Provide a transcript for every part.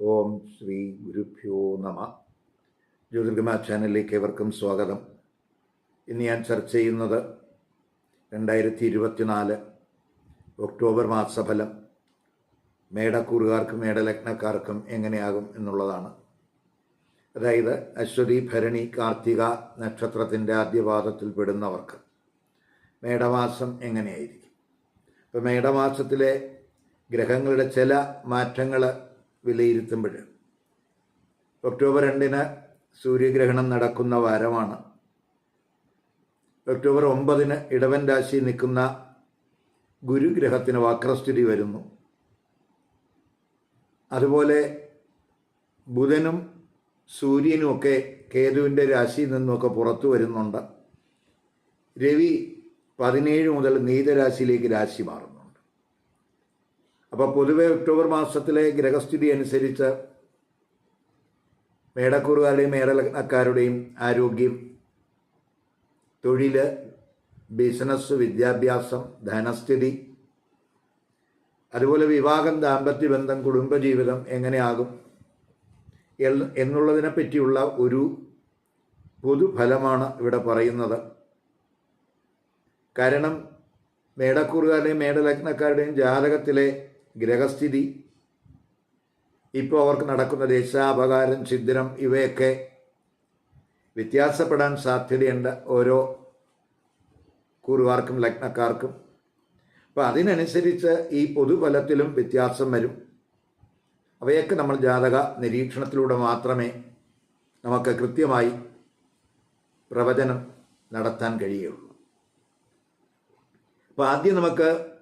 ഓം ശ്രീ ഗുരുഭ്യോ നമ. ജ്യോതിർഗമ ചാനലിലേക്ക് ഏവർക്കും സ്വാഗതം. ഇന്ന് ഞാൻ ചർച്ച ചെയ്യുന്നത് രണ്ടായിരത്തി ഇരുപത്തിനാല് ഒക്ടോബർ മാസഫലം മേടക്കൂറുകാർക്കും മേടലഗ്നക്കാർക്കും എങ്ങനെയാകും എന്നുള്ളതാണ്. അതായത് അശ്വതി ഭരണി കാർത്തിക നക്ഷത്രത്തിന്റെ ആദ്യപാദത്തിൽ പെടുന്നവർക്ക് മേടമാസം എങ്ങനെയായിരിക്കും? ഇപ്പോൾ മേടമാസത്തിലെ ഗ്രഹങ്ങളുടെ ചില മാറ്റങ്ങൾ വിലയിരുത്തുമ്പോൾ. ഒക്ടോബർ രണ്ടിന് സൂര്യഗ്രഹണം നടക്കുന്ന വാരമാണ്. ഒക്ടോബർ ഒമ്പതിന് ഇടവൻ രാശി നിൽക്കുന്ന ഗുരുഗ്രഹത്തിന് വക്രസ്ഥിതി വരുന്നു. അതുപോലെ ബുധനും സൂര്യനുമൊക്കെ കേതുവിന്റെ രാശിയിൽ നിന്നുമൊക്കെ പുറത്തു വരുന്നുണ്ട്. രവി പതിനേഴ് മുതൽ നീതരാശിയിലേക്ക് രാശി മാറുന്നുണ്ട് അപ്പോൾ പൊതുവെ ഒക്ടോബർ മാസത്തിലെ ഗ്രഹസ്ഥിതി അനുസരിച്ച് മേടക്കൂറുകാരുടെയും മേടലഗ്നക്കാരുടെയും ആരോഗ്യം തൊഴിൽ ബിസിനസ് വിദ്യാഭ്യാസം ധനസ്ഥിതി അതുപോലെ വിവാഹം ദാമ്പത്യ ബന്ധം കുടുംബജീവിതം എങ്ങനെയാകും എന്നുള്ളതിനെ പറ്റിയുള്ള ഒരു പൊതുഫലമാണ് ഇവിടെ പറയുന്നത്. കാരണം മേടക്കൂറുകാരുടെയും മേടലഗ്നക്കാരുടെയും ജാതകത്തിലെ ഗ്രഹസ്ഥിതി. ഇപ്പോൾ അവർക്ക് നടക്കുന്ന ദേശാപകാരം ഛിദ്രം ഇവയൊക്കെ വ്യത്യാസപ്പെടാൻ സാധ്യതയുണ്ട് ഓരോ കൂറുകാർക്കും ലഗ്നക്കാർക്കും. അപ്പോൾ അതിനനുസരിച്ച് ഈ പൊതുഫലത്തിലും വ്യത്യാസം വരും. അവയൊക്കെ നമ്മൾ ജാതക നിരീക്ഷണത്തിലൂടെ മാത്രമേ നമുക്ക് കൃത്യമായി പ്രവചനം നടത്താൻ കഴിയുള്ളൂ. അപ്പോൾ ആദ്യം നമുക്ക്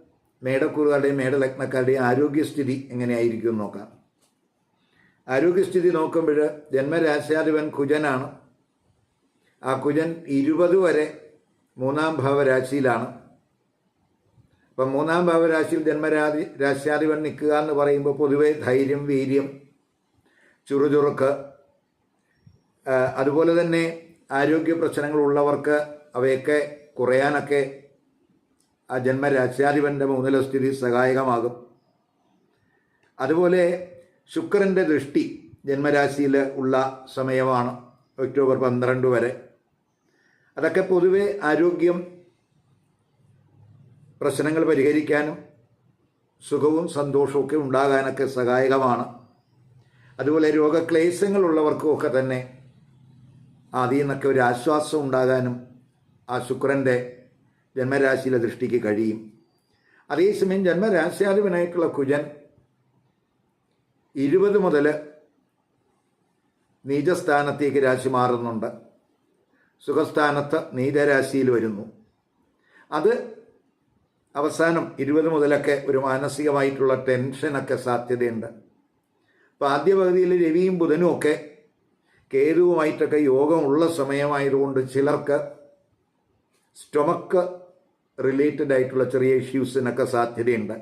മേടക്കൂറുകാരുടെയും മേടലഗ്നക്കാരുടെയും ആരോഗ്യസ്ഥിതി എങ്ങനെയായിരിക്കും നോക്കാം. ആരോഗ്യസ്ഥിതി നോക്കുമ്പോൾ ജന്മരാശാധിപൻ കുജനാണ്. ആ കുജൻ ഇരുപത് വരെ മൂന്നാം ഭാവരാശിയിലാണ്. അപ്പം മൂന്നാം ഭാവരാശിയിൽ ജന്മരാശി രാശ്യാധിപൻ നിൽക്കുക എന്ന് പറയുമ്പോൾ പൊതുവെ ധൈര്യം വീര്യം ചുറുചുറുക്ക് അതുപോലെ തന്നെ ആരോഗ്യ പ്രശ്നങ്ങളുള്ളവർക്ക് അവയൊക്കെ കുറയാനൊക്കെ ആ ജന്മരാശ്യാധിപന്റെ മൂന്നില സ്ഥിതി സഹായകമാകും. അതുപോലെ ശുക്രന്റെ ദൃഷ്ടി ജന്മരാശിയിൽ ഉള്ള സമയമാണ് ഒക്ടോബർ പന്ത്രണ്ട് വരെ. അതൊക്കെ പൊതുവെ ആരോഗ്യം പ്രശ്നങ്ങൾ പരിഹരിക്കാനും സുഖവും സന്തോഷവും ഉണ്ടാകാനൊക്കെ സഹായകമാണ്. അതുപോലെ രോഗക്ലേശങ്ങളുള്ളവർക്കുമൊക്കെ തന്നെ അതിൽ നിന്നൊക്കെ ഒരു ആശ്വാസം ഉണ്ടാകാനും ആ ശുക്രന്റെ ജന്മരാശിയിലെ ദൃഷ്ടിക്ക് കഴിയും. അതേസമയം ജന്മരാശ്യാധിപനായിട്ടുള്ള കുജൻ ഇരുപത് മുതൽ നീചസ്ഥാനത്തേക്ക് രാശി മാറുന്നുണ്ട്. സുഖസ്ഥാനത്ത് നീചരാശിയിൽ വരുന്നു. അത് അവസാനം ഇരുപത് മുതലൊക്കെ ഒരു മാനസികമായിട്ടുള്ള ടെൻഷനൊക്കെ സാധ്യതയുണ്ട്. അപ്പോൾ ആദ്യ പകുതിയിൽ രവിയും ബുധനും ഒക്കെ കേതുവുമായിട്ടൊക്കെ യോഗമുള്ള സമയമായതുകൊണ്ട് ചിലർക്ക് സ്റ്റൊമക്ക് റിലേറ്റഡ് ആയിട്ടുള്ള ചെറിയ ഇഷ്യൂസിനൊക്കെ സാധ്യതയുണ്ട്.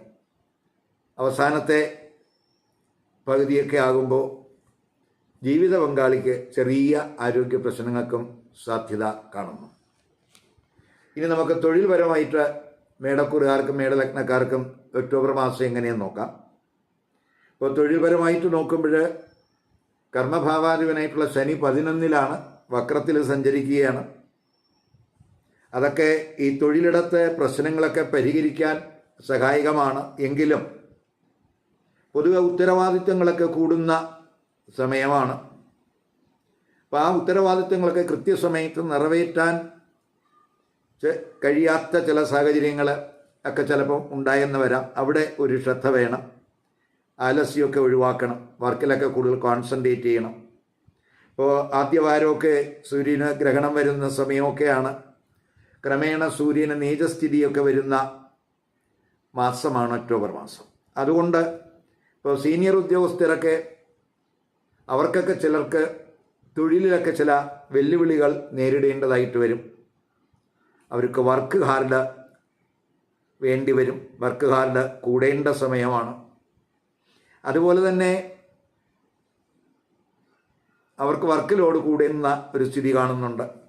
അവസാനത്തെ പകുതിയൊക്കെ ആകുമ്പോൾ ജീവിത പങ്കാളിക്ക് ചെറിയ ആരോഗ്യ പ്രശ്നങ്ങൾക്കും സാധ്യത കാണുന്നു. ഇനി നമുക്ക് തൊഴിൽപരമായിട്ട് മേടക്കുറുകാർക്കും മേടലഗ്നക്കാർക്കും ഒക്ടോബർ മാസം എങ്ങനെയെന്ന് നോക്കാം. ഇപ്പോൾ തൊഴിൽപരമായിട്ട് നോക്കുമ്പോൾ കർമ്മഭാവാധിപനായിട്ടുള്ള ശനി പതിനൊന്നിലാണ് വക്രത്തിൽ സഞ്ചരിക്കുകയാണ്. അതൊക്കെ ഈ തൊഴിലിടത്തെ പ്രശ്നങ്ങളൊക്കെ പരിഹരിക്കാൻ സഹായകമാണ് എങ്കിലും പൊതുവെ ഉത്തരവാദിത്തങ്ങളൊക്കെ കൂടുന്ന സമയമാണ്. അപ്പോൾ ആ ഉത്തരവാദിത്തങ്ങളൊക്കെ കൃത്യസമയത്ത് നിറവേറ്റാൻ കഴിയാത്ത ചില സാഹചര്യങ്ങൾ ഒക്കെ ചിലപ്പം ഉണ്ടായെന്ന് വരാം. അവിടെ ഒരു ശ്രദ്ധ വേണം. ആലസ്യമൊക്കെ ഒഴിവാക്കണം. വർക്കിലൊക്കെ കൂടുതൽ കോൺസെൻട്രേറ്റ് ചെയ്യണം. ഇപ്പോൾ ആദ്യവാരമൊക്കെ സൂര്യന് ഗ്രഹണം വരുന്ന സമയമൊക്കെയാണ്. ക്രമേണ സൂര്യന് നീചസ്ഥിതിയൊക്കെ വരുന്ന മാസമാണ് ഒക്ടോബർ മാസം. അതുകൊണ്ട് ഇപ്പോൾ സീനിയർ ഉദ്യോഗസ്ഥരൊക്കെ അവർക്കൊക്കെ ചിലർക്ക് തൊഴിലിലൊക്കെ ചില വെല്ലുവിളികൾ നേരിടേണ്ടതായിട്ട് വരും. അവർക്ക് വർക്ക് ഹാർഡ് വേണ്ടി വരും. വർക്ക് ഹാർഡ് കൂടേണ്ട സമയമാണ്. അതുപോലെ തന്നെ അവർക്ക് വർക്ക് ലോഡ് കൂടുന്ന ഒരു സ്ഥിതി കാണുന്നുണ്ട്.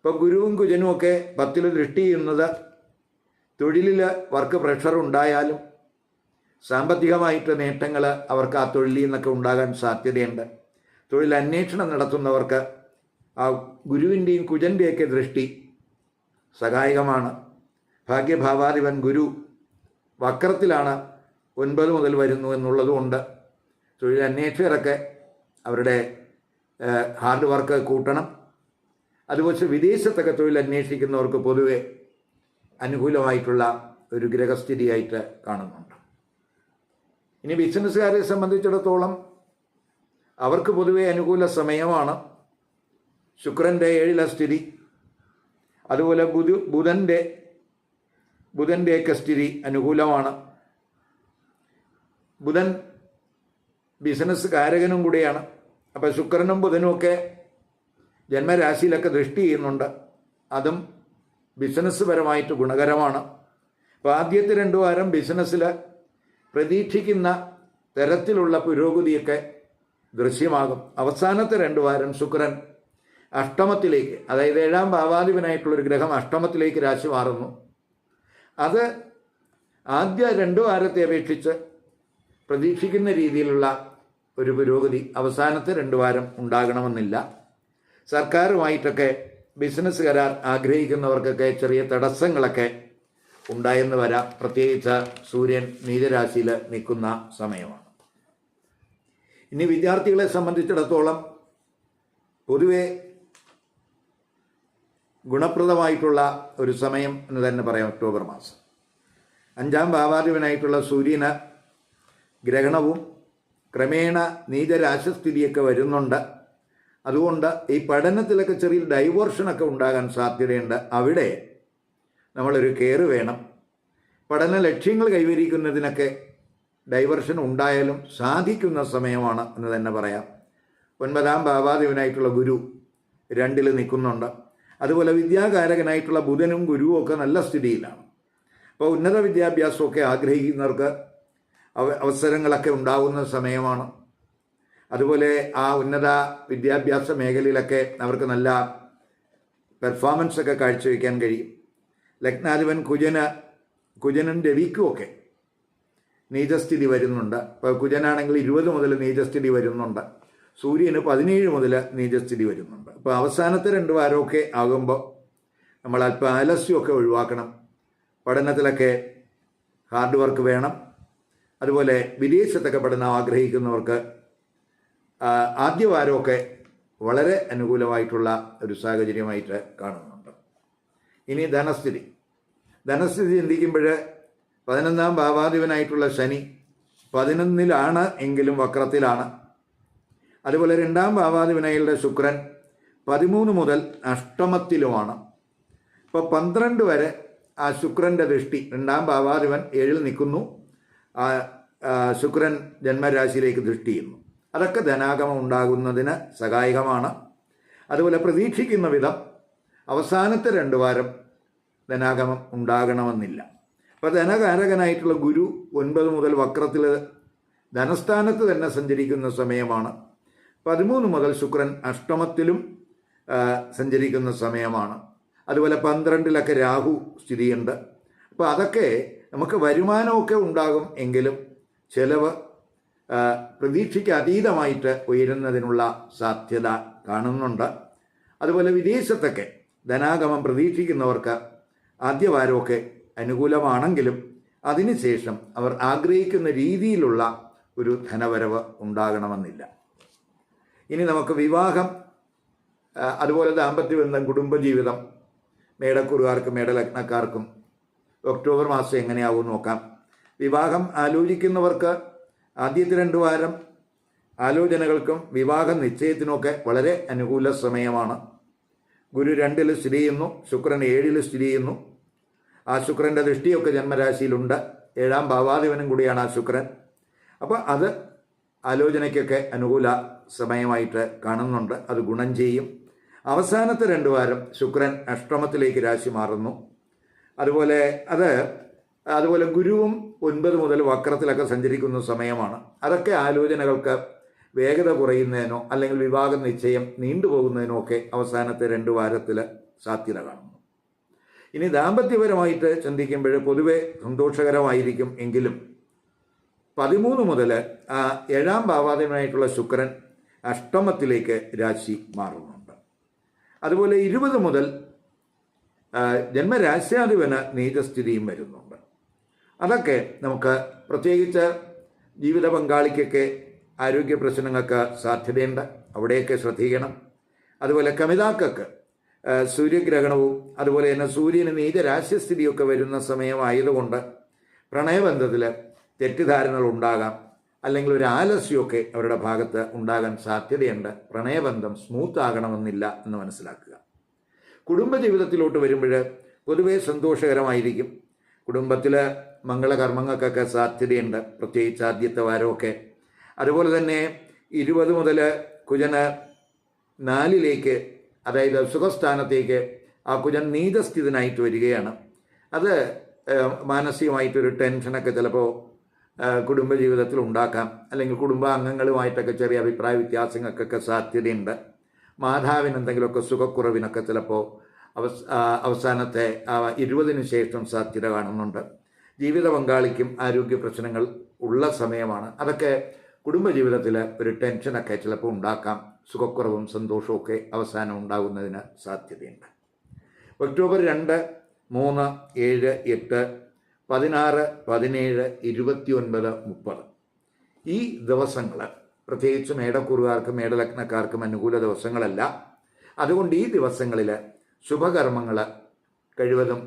ഇപ്പോൾ ഗുരുവും കുജനും ഒക്കെ പത്തിൽ ദൃഷ്ടി ചെയ്യുന്നത് തൊഴിലിൽ വർക്ക് പ്രഷർ ഉണ്ടായാലും സാമ്പത്തികമായിട്ട് നേട്ടങ്ങൾ അവർക്ക് ആ തൊഴിലിൽ നിന്നൊക്കെ ഉണ്ടാകാൻ സാധ്യതയുണ്ട്. തൊഴിൽ അന്വേഷണം നടത്തുന്നവർക്ക് ആ ഗുരുവിന്റെയും കുജന്റെയൊക്കെ ദൃഷ്ടി സഹായകമാണ്. ഭാഗ്യഭാവാധിപൻ ഗുരു വക്രത്തിലാണ് ഒൻപത് മുതൽ വരുന്നു എന്നുള്ളതുകൊണ്ട് തൊഴിലന്വേഷകരൊക്കെ അവരുടെ ഹാർഡ് വർക്ക് കൂട്ടണം. അതുപോലെ വിദേശത്തൊക്കെ തൊഴിൽ അന്വേഷിക്കുന്നവർക്ക് പൊതുവെ അനുകൂലമായിട്ടുള്ള ഒരു ഗ്രഹസ്ഥിതിയായിട്ട് കാണുന്നുണ്ട്. ഇനി ബിസിനസ്സുകാരെ സംബന്ധിച്ചിടത്തോളം അവർക്ക് പൊതുവെ അനുകൂല സമയമാണ്. ശുക്രന്റെ ഏഴിലെ സ്ഥിതി. അതുപോലെ ബുധു ബുധന്റെ ബുധന്റെയൊക്കെ സ്ഥിതി അനുകൂലമാണ്. ബുധൻ ബിസിനസ് കാരകനും കൂടിയാണ്. അപ്പോൾ ശുക്രനും ബുധനും ഒക്കെ ജന്മരാശിയിലൊക്കെ ദൃഷ്ടി ചെയ്യുന്നുണ്ട്. അതും ബിസിനസ് പരമായിട്ട് ഗുണകരമാണ്. അപ്പോൾ ആദ്യത്തെ രണ്ടു വാരം ബിസിനസ്സിൽ പ്രതീക്ഷിക്കുന്ന തരത്തിലുള്ള പുരോഗതിയൊക്കെ ദൃശ്യമാകും. അവസാനത്തെ രണ്ടു വാരം ശുക്രൻ അഷ്ടമത്തിലേക്ക് അതായത് ഏഴാം ഭാവാധിപനായിട്ടുള്ളൊരു ഗ്രഹം അഷ്ടമത്തിലേക്ക് രാശി മാറുന്നു. അത് ആദ്യ രണ്ടു വാരത്തെ അപേക്ഷിച്ച് പ്രതീക്ഷിക്കുന്ന രീതിയിലുള്ള ഒരു പുരോഗതി അവസാനത്തെ രണ്ടു വാരം ഉണ്ടാകണമെന്നില്ല. സർക്കാരുമായിട്ടൊക്കെ ബിസിനസ് കരാർ ആഗ്രഹിക്കുന്നവർക്കൊക്കെ ചെറിയ തടസ്സങ്ങളൊക്കെ ഉണ്ടായെന്ന് വരാം. പ്രത്യേകിച്ച് സൂര്യൻ നീചരാശിയിൽ നിൽക്കുന്ന സമയമാണ്. ഇനി വിദ്യാർത്ഥികളെ സംബന്ധിച്ചിടത്തോളം പൊതുവെ ഗുണപ്രദമായിട്ടുള്ള ഒരു സമയം എന്ന് തന്നെ പറയാം ഒക്ടോബർ മാസം. അഞ്ചാം ഭാവാധിപനായിട്ടുള്ള സൂര്യന് ഗ്രഹണവും ക്രമേണ നീചരാശസ്ഥിതിയൊക്കെ വരുന്നുണ്ട്. അതുകൊണ്ട് ഈ പഠനത്തിലൊക്കെ ചെറിയ ഡൈവേർഷനൊക്കെ ഉണ്ടാകാൻ സാധ്യതയുണ്ട്. അവിടെ നമ്മളൊരു കെയർ വേണം. പഠന ലക്ഷ്യങ്ങൾ കൈവരിക്കുന്നതിനൊക്കെ ഡൈവേർഷൻ ഉണ്ടായാലും സാധിക്കുന്ന സമയമാണ് എന്ന് തന്നെ പറയാം. ഒൻപതാം ഭാവാദേവനായിട്ടുള്ള ഗുരു രണ്ടിൽ നിൽക്കുന്നുണ്ട്. അതുപോലെ വിദ്യാകാരകനായിട്ടുള്ള ബുധനും ഗുരുവും ഒക്കെ നല്ല സ്ഥിതിയിലാണ്. അപ്പോൾ ഉന്നത വിദ്യാഭ്യാസമൊക്കെ ആഗ്രഹിക്കുന്നവർക്ക് അവ- അവസരങ്ങളൊക്കെ ഉണ്ടാകുന്ന സമയമാണ്. അതുപോലെ ആ ഉന്നത വിദ്യാഭ്യാസ മേഖലയിലൊക്കെ അവർക്ക് നല്ല പെർഫോമൻസ് ഒക്കെ കാഴ്ചവെക്കാൻ കഴിയും. ലഗ്നാധിപൻ കുജന് കുജനും രവിക്കും ഒക്കെ നീചസ്ഥിതി വരുന്നുണ്ട്. ഇപ്പോൾ കുജനാണെങ്കിൽ ഇരുപത് മുതൽ നീചസ്ഥിതി വരുന്നുണ്ട്. സൂര്യന് പതിനേഴ് മുതൽ നീചസ്ഥിതി വരുന്നുണ്ട്. അപ്പോൾ അവസാനത്തെ രണ്ട് വാരമൊക്കെ ആകുമ്പോൾ നമ്മൾ അല്പം ആലസ്യമൊക്കെ ഒഴിവാക്കണം. പഠനത്തിലൊക്കെ ഹാർഡ് വർക്ക് വേണം. അതുപോലെ വിദേശത്തൊക്കെ പഠനം ആഗ്രഹിക്കുന്നവർക്ക് ആ, ആദ്യ വാരമൊക്കെ വളരെ അനുകൂലമായിട്ടുള്ള ഒരു സാഹചര്യമായിട്ട് കാണുന്നുണ്ട്. ഇനി ധനസ്ഥിതി. ധനസ്ഥിതി ചിന്തിക്കുമ്പോൾ പതിനൊന്നാം ഭാവാധിപനായിട്ടുള്ള ശനി പതിനൊന്നിലാണ് എങ്കിലും വക്രത്തിലാണ്. അതുപോലെ രണ്ടാം ഭാവാധിപനായുള്ള ശുക്രൻ പതിമൂന്ന് മുതൽ അഷ്ടമത്തിലുമാണ്. ഇപ്പോൾ പന്ത്രണ്ട് വരെ ആ ശുക്രന്റെ ദൃഷ്ടി രണ്ടാം ഭാവാധിപൻ ഏഴിൽ നിൽക്കുന്നു. ശുക്രൻ ജന്മരാശിയിലേക്ക് ദൃഷ്ടി ചെയ്യുന്നു. അതൊക്കെ ധനാഗമം ഉണ്ടാകുന്നതിന് സഹായകമാണ്. അതുപോലെ പ്രതീക്ഷിക്കുന്ന വിധം അവസാനത്തെ രണ്ട് വാരം ധനാഗമം ഉണ്ടാകണമെന്നില്ല. അപ്പോൾ ധനകാരകനായിട്ടുള്ള ഗുരു ഒൻപത് മുതൽ വക്രത്തിൽ ധനസ്ഥാനത്ത് തന്നെ സഞ്ചരിക്കുന്ന സമയമാണ്. പതിമൂന്ന് മുതൽ ശുക്രൻ അഷ്ടമത്തിലും സഞ്ചരിക്കുന്ന സമയമാണ്. അതുപോലെ പന്ത്രണ്ടിലൊക്കെ രാഹു സ്ഥിതിയുണ്ട്. അപ്പോൾ അതൊക്കെ നമുക്ക് വരുമാനമൊക്കെ ഉണ്ടാകും എങ്കിലും ചെലവ് പ്രതീക്ഷയ്ക്ക് അതീതമായിട്ട് ഉയരുന്നതിനുള്ള സാധ്യത കാണുന്നുണ്ട്. അതുപോലെ വിദേശത്തൊക്കെ ധനാഗമം പ്രതീക്ഷിക്കുന്നവർക്ക് ആദ്യവാരമൊക്കെ അനുകൂലമാണെങ്കിലും അതിനുശേഷം അവർ ആഗ്രഹിക്കുന്ന രീതിയിലുള്ള ഒരു ധനവരവ് ഉണ്ടാകണമെന്നില്ല. ഇനി നമുക്ക് വിവാഹം അതുപോലെ ദാമ്പത്യ ബന്ധം കുടുംബജീവിതം മേടക്കുറുകാർക്കും മേടലഗ്നക്കാർക്കും ഒക്ടോബർ മാസം എങ്ങനെയാവും നോക്കാം. വിവാഹം ആലോചിക്കുന്നവർക്ക് ആദ്യത്തെ രണ്ട് വാരം ആലോചനകൾക്കും വിവാഹ നിശ്ചയത്തിനുമൊക്കെ വളരെ അനുകൂല സമയമാണ്. ഗുരു രണ്ടിൽ സ്ഥിതി ചെയ്യുന്നു ശുക്രൻ ഏഴിൽ സ്ഥിതി ചെയ്യുന്നു. ആ ശുക്രന്റെ ദൃഷ്ടിയൊക്കെ ജന്മരാശിയിലുണ്ട്. ഏഴാം ഭാവാധിപനും കൂടിയാണ് ആ ശുക്രൻ. അപ്പോൾ അത് ആലോചനയ്ക്കൊക്കെ അനുകൂല സമയമായിട്ട് കാണുന്നുണ്ട്. അത് ഗുണം ചെയ്യും. അവസാനത്തെ രണ്ട് വാരം ശുക്രൻ അഷ്ടമത്തിലേക്ക് രാശി മാറുന്നു. അതുപോലെ അത് അതുപോലെ ഗുരുവും ഒൻപത് മുതൽ വക്രത്തിലൊക്കെ സഞ്ചരിക്കുന്ന സമയമാണ്. അതൊക്കെ ആലോചനകൾക്ക് വേഗത കുറയുന്നതിനോ അല്ലെങ്കിൽ വിവാഹ നിശ്ചയം നീണ്ടുപോകുന്നതിനോ ഒക്കെ അവസാനത്തെ രണ്ട് വാരത്തിൽ സാധ്യത കാണുന്നു. ഇനി ദാമ്പത്യപരമായിട്ട് ചിന്തിക്കുമ്പോൾ പൊതുവെ സന്തോഷകരമായിരിക്കും എങ്കിലും പതിമൂന്ന് മുതൽ ഏഴാം ഭാവാധിപനായിട്ടുള്ള ശുക്രൻ അഷ്ടമത്തിലേക്ക് രാശി മാറുന്നുണ്ട്. അതുപോലെ ഇരുപത് മുതൽ ജന്മരാശ്യാധിപന് നീചസ്ഥിതിയും വരുന്നുണ്ട്. അതൊക്കെ നമുക്ക് പ്രത്യേകിച്ച് ജീവിത പങ്കാളിക്കൊക്കെ ആരോഗ്യ പ്രശ്നങ്ങൾക്ക് സാധ്യതയുണ്ട്. അവിടെയൊക്കെ ശ്രദ്ധിക്കണം. അതുപോലെ കമിതാക്കൾക്ക് സൂര്യഗ്രഹണവും അതുപോലെ തന്നെ സൂര്യന് നീചരാശ്യസ്ഥിതിയൊക്കെ വരുന്ന സമയമായതുകൊണ്ട് പ്രണയബന്ധത്തിൽ തെറ്റിദ്ധാരണകൾ ഉണ്ടാകാം. അല്ലെങ്കിൽ ഒരു ആലസ്യമൊക്കെ അവരുടെ ഭാഗത്ത് ഉണ്ടാകാൻ സാധ്യതയുണ്ട്. പ്രണയബന്ധം സ്മൂത്ത് ആകണമെന്നില്ല എന്ന് മനസ്സിലാക്കുക. കുടുംബജീവിതത്തിലോട്ട് വരുമ്പോൾ പൊതുവേ സന്തോഷകരമായിരിക്കും. കുടുംബത്തിൽ മംഗളകർമ്മങ്ങൾക്കൊക്കെ സാധ്യതയുണ്ട്. പ്രത്യേകിച്ച് ആദ്യത്തെ വാരമൊക്കെ. അതുപോലെ തന്നെ ഇരുപത് മുതൽ കുജന് നാലിലേക്ക് അതായത് സുഖസ്ഥാനത്തേക്ക് ആ കുജൻ നീതസ്ഥിതനായിട്ട് വരികയാണ്. അത് മാനസികമായിട്ടൊരു ടെൻഷനൊക്കെ ചിലപ്പോൾ കുടുംബജീവിതത്തിൽ ഉണ്ടാക്കാം. അല്ലെങ്കിൽ കുടുംബാംഗങ്ങളുമായിട്ടൊക്കെ ചെറിയ അഭിപ്രായ വ്യത്യാസങ്ങൾക്കൊക്കെ സാധ്യതയുണ്ട്. മാതാവിന് എന്തെങ്കിലുമൊക്കെ സുഖക്കുറവിനൊക്കെ ചിലപ്പോൾ അവസാനത്തെ ഇരുപതിനു ശേഷം സാധ്യത കാണുന്നുണ്ട്. ജീവിത പങ്കാളിക്കും ആരോഗ്യ പ്രശ്നങ്ങൾ ഉള്ള സമയമാണ്. അതൊക്കെ കുടുംബജീവിതത്തിൽ ഒരു ടെൻഷനൊക്കെ ചിലപ്പോൾ ഉണ്ടാക്കാം. സുഖക്കുറവും സന്തോഷവും അവസാനം ഉണ്ടാകുന്നതിന് സാധ്യതയുണ്ട്. ഒക്ടോബർ രണ്ട് മൂന്ന് ഏഴ് എട്ട് പതിനാറ് പതിനേഴ് ഇരുപത്തി ഒൻപത് മുപ്പത്. ഈ ദിവസങ്ങൾ പ്രത്യേകിച്ച് മേടക്കുറുകാർക്കും മേടലഗ്നക്കാർക്കും അനുകൂല ദിവസങ്ങളല്ല. അതുകൊണ്ട് ഈ ദിവസങ്ങളിൽ ശുഭകർമ്മങ്ങൾ കഴിവതും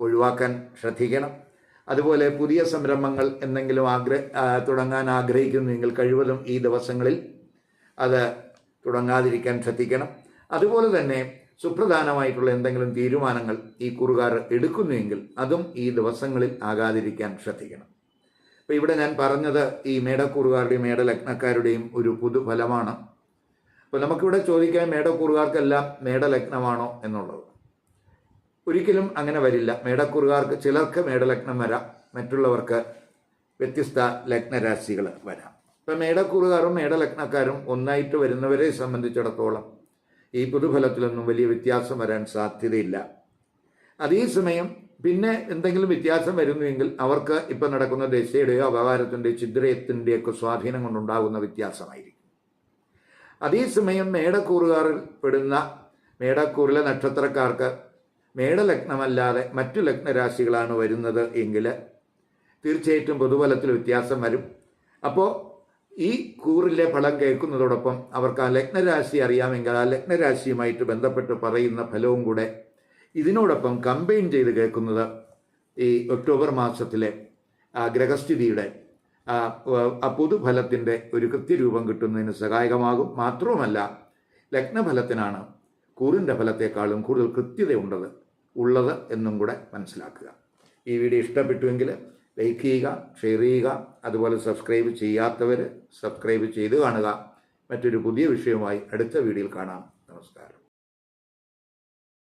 ഒഴിവാക്കാൻ ശ്രദ്ധിക്കണം. അതുപോലെ പുതിയ സംരംഭങ്ങൾ എന്തെങ്കിലും ആഗ്ര ആ, തുടങ്ങാൻ ആഗ്രഹിക്കുന്നുവെങ്കിൽ കഴിവതും ഈ ദിവസങ്ങളിൽ അത് തുടങ്ങാതിരിക്കാൻ ശ്രദ്ധിക്കണം. അതുപോലെ തന്നെ സുപ്രധാനമായിട്ടുള്ള എന്തെങ്കിലും തീരുമാനങ്ങൾ ഈ കുറുകാർ എടുക്കുന്നുവെങ്കിൽ അതും ഈ ദിവസങ്ങളിൽ ആകാതിരിക്കാൻ ശ്രദ്ധിക്കണം. അപ്പോൾ ഇവിടെ ഞാൻ പറഞ്ഞത് ഈ മേടക്കൂറുകാരുടെയും മേടലഗ്നക്കാരുടെയും ഒരു പുതുഫലമാണ്. അപ്പോൾ നമുക്കിവിടെ ചോദിക്കാൻ മേടക്കൂറുകാർക്കെല്ലാം മേടലഗ്നമാണോ എന്നുള്ളത്. ഒരിക്കലും അങ്ങനെ വരില്ല. മേടക്കൂറുകാർക്ക് ചിലർക്ക് മേടലഗ്നം വരാം. മറ്റുള്ളവർക്ക് വ്യത്യസ്ത ലഗ്നരാശികൾ വരാം. ഇപ്പം മേടക്കൂറുകാരും മേടലഗ്നക്കാരും ഒന്നായിട്ട് വരുന്നവരെ സംബന്ധിച്ചിടത്തോളം ഈ പുതുഫലത്തിലൊന്നും വലിയ വ്യത്യാസം വരാൻ സാധ്യതയില്ല. അതേസമയം പിന്നെ എന്തെങ്കിലും വ്യത്യാസം വരുന്നുവെങ്കിൽ അവർക്ക് ഇപ്പം നടക്കുന്ന ദശയുടെയോ അപകാരത്തിന്റെയോ ചിദ്രയത്തിന്റെയൊക്കെ സ്വാധീനം കൊണ്ടുണ്ടാകുന്ന വ്യത്യാസമായിരിക്കും. അതേസമയം മേടക്കൂറുകാരിൽ പെടുന്ന മേടക്കൂറിലെ നക്ഷത്രക്കാർക്ക് മേടലഗ്നമല്ലാതെ മറ്റു ലഗ്നരാശികളാണ് വരുന്നത് എങ്കിൽ തീർച്ചയായിട്ടും പൊതുഫലത്തിൽ വ്യത്യാസം വരും. അപ്പോൾ ഈ കൂറിലെ ഫലം കേൾക്കുന്നതോടൊപ്പം അവർക്ക് ആ ലഗ്നരാശി അറിയാമെങ്കിൽ ആ ലഗ്നരാശിയുമായിട്ട് ബന്ധപ്പെട്ട് പറയുന്ന ഫലവും കൂടെ ഇതിനോടൊപ്പം കമ്പൈൻ ചെയ്ത് കേൾക്കുന്നത് ഈ ഒക്ടോബർ മാസത്തിലെ ഗ്രഹസ്ഥിതിയുടെ പൊതുഫലത്തിന്റെ ഒരു കൃത്യരൂപം കിട്ടുന്നതിന് സഹായകമാകും. മാത്രവുമല്ല ലഗ്നഫലത്തിനാണ് കൂറിന്റെ ഫലത്തെക്കാളും കൂടുതൽ കൃത്യതയുണ്ടത് ഉള്ളത് എന്നും കൂടെ മനസ്സിലാക്കുക. ഈ വീഡിയോ ഇഷ്ടപ്പെട്ടുവെങ്കിൽ ലൈക്ക് ചെയ്യുക ഷെയർ ചെയ്യുക അതുപോലെ സബ്സ്ക്രൈബ് ചെയ്യാത്തവർ സബ്സ്ക്രൈബ് ചെയ്ത് കാണുക. മറ്റൊരു പുതിയ വിഷയവുമായി അടുത്ത വീഡിയോയിൽ കാണാം. നമസ്കാരം.